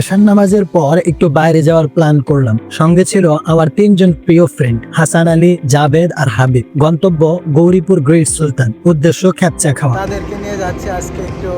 এশান নামাজের পর একটু বাইরে যাওয়ার প্ল্যান করলাম। সঙ্গে ছিল আমার তিনজন প্রিয় ফ্রেন্ড হাসান আলী জাবেদ আর হাবিব। গন্তব্য গৌরীপুর গ্রেট সুলতান। উদ্দেশ্য খ্যাপচা খাওয়া। তাদেরকে নিয়ে যাচ্ছে আজকে একটু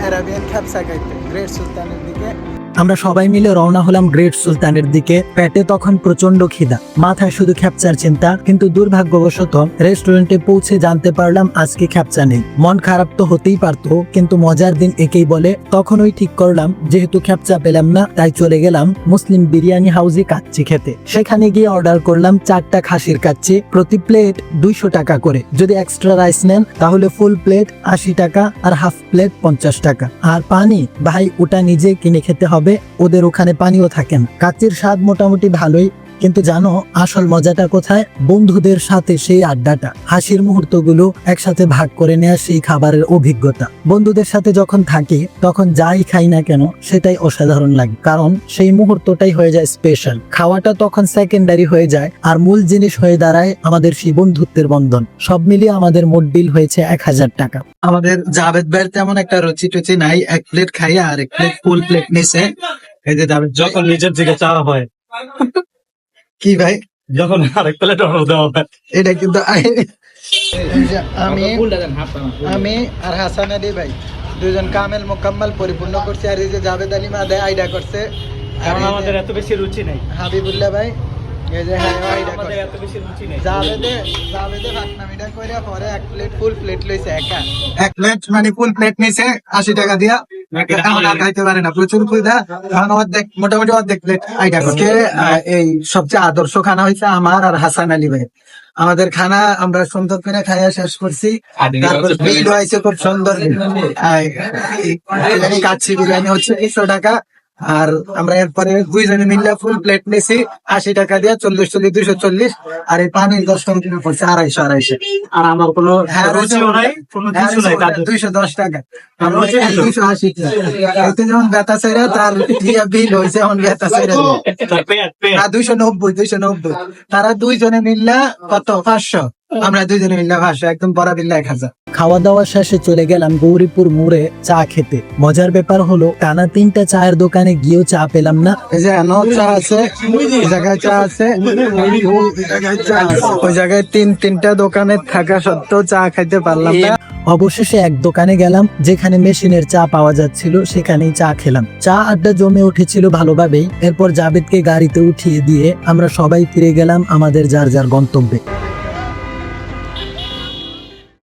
অ্যারাবিয়ান খ্যাপচা খাইতে গ্রেট সুলতানের দিকে। আমরা সবাই মিলে রওনা হলাম গ্রেট সুলতানের দিকে। পেটে তখন প্রচণ্ড খিদা। মাথায় শুধু খ্যাপচার চিন্তা, কিন্তু দুর্ভাগ্যবশত রেস্টুরেন্টে পৌঁছে জানতে পারলাম আজকে খ্যাপচা নেই। মন খারাপ তো হতেই পারতো, কিন্তু মজার দিন একেই বলে, তখনই ঠিক করলাম, যেহেতু খ্যাপচা পেলাম না, তাই চলে গেলাম মুসলিম বিরিয়ানি হাউসে কাচ্চি খেতে। সেখানে গিয়ে অর্ডার করলাম চারটা খাসির কাচ্চি, প্রতি প্লেট দুইশো টাকা করে। যদি এক্সট্রা রাইস নেন, তাহলে ফুল প্লেট আশি টাকা আর হাফ প্লেট পঞ্চাশ টাকা। আর পানি? ভাই, ওটা নিজে কিনে খেতে হবে। ওদের ওখানে পানিও থাকেন কাচ্চির স্বাদ মোটামুটি ভালোই। কিন্তু জানো, আসল মজাটা কোথায়? বন্ধুদের সাথে সেই আড্ডাটা। হাসির মুহূর্তগুলো একসাথে ভাগ করে নেওয়া সেই খাবারের অভিজ্ঞতা। বন্ধুদের সাথে যখন থাকি, তখন যাই খাই না কেন, সেটাই অসাধারণ লাগে। কারণ সেই মুহূর্তটাই হয়ে যায় স্পেশাল খাওয়াটা তখন সেকেন্ডারি হয়ে যায় আর মূল জিনিস হয়ে দাঁড়ায় আমাদের সেই বন্ধুত্বের বন্ধন। সব মিলিয়ে আমাদের মোট বিল হয়েছে এক হাজার টাকা। আমাদের জাভেদ ভাইয়ের তেমন একটা রুচি টুচি নাই। এক প্লেট খাইয়া আর এক প্লেট ফুল প্লেট নিছে। এই যে জাভেদ যখন নিজের দিকে চাওয়া হয়। কি ভাই? যখন আরেক প্লেট অর্ডার দেওয়া হয় এটা কিন্তু আমি আমি আর হাসান আলী ভাই দুজন কামেল মোকাম্মল পরিপূর্ণ করছে আর এই যে জাভেদ আলী মাদে আইডা করছে। কারণ আমাদের এত বেশি রুচি নেই। হাবিবুল্লাহ ভাই এই যে হ্যাঁ আইডা আমাদের করছে। এত বেশি রুচি নেই। জাভেদে জাভেদে ভাতনামিটা কইরা পরে এক প্লেট ফুল প্লেট লইছে একা। এক প্লেট মানে ফুল প্লেট নিছে আশি টাকা দিয়া। এখন আর খাইতে পারে না। প্রচুর ক্ষুধা এখন অর্ধেক মোটামুটি অর্ধেক প্লেট আইডা করছে এই সবচেয়ে আদর্শ খানা হয়েছে আমার আর হাসান আলী ভাই আমাদের খানা আমরা সুন্দর করে খাইয়া শেষ করছি। তারপর বিল হয়েছে খুব সুন্দর। কাচ্ছি বিরিয়ানি হচ্ছে একশো টাকা। আর আমরা এরপরে দুইজনে মিললে ফুল প্লেট নিয়েছি আশি টাকা দিয়ে চল্লিশ চল্লিশ দুইশো চল্লিশ। আর এই পানির দশ টাকা পড়ছে আড়াইশো আড়াইশো। আর আমার কোনো হ্যাঁ, জন্য। দুইশো দশ টাকা। দুইশো আশি এতে যেমন বেতা চাইরা তার বিল হয়েছে এখন বেতা না দুইশো নব্বই দুইশো নব্বই। তারা দুইজনে মিললা কত? পাঁচশো। আমরা দুইজনে মিললা পাঁচশো একদম বড় বিল্লা এক হাজার। খাওয়া দাওয়া শেষে চলে গেলাম গৌরীপুর মোড়ে চা খেতে। মজার ব্যাপার হলো টানা তিনটা চায়ের দোকানে গিয়েও চা পেলাম না। চা আছে জায়গায় চা। ওই জায়গায় তিন তিনটা দোকানে থাকা সত্ত্বেও চা খাইতে পারলাম না। অবশেষে এক দোকানে গেলাম যেখানে মেশিনের চা পাওয়া যাচ্ছিল সেখানেই চা খেলাম। চা আড্ডা জমে উঠেছিল ভালোভাবেই এরপর জাবেদকে গাড়িতে উঠিয়ে দিয়ে আমরা সবাই ফিরে গেলাম আমাদের যার যার গন্তব্যে।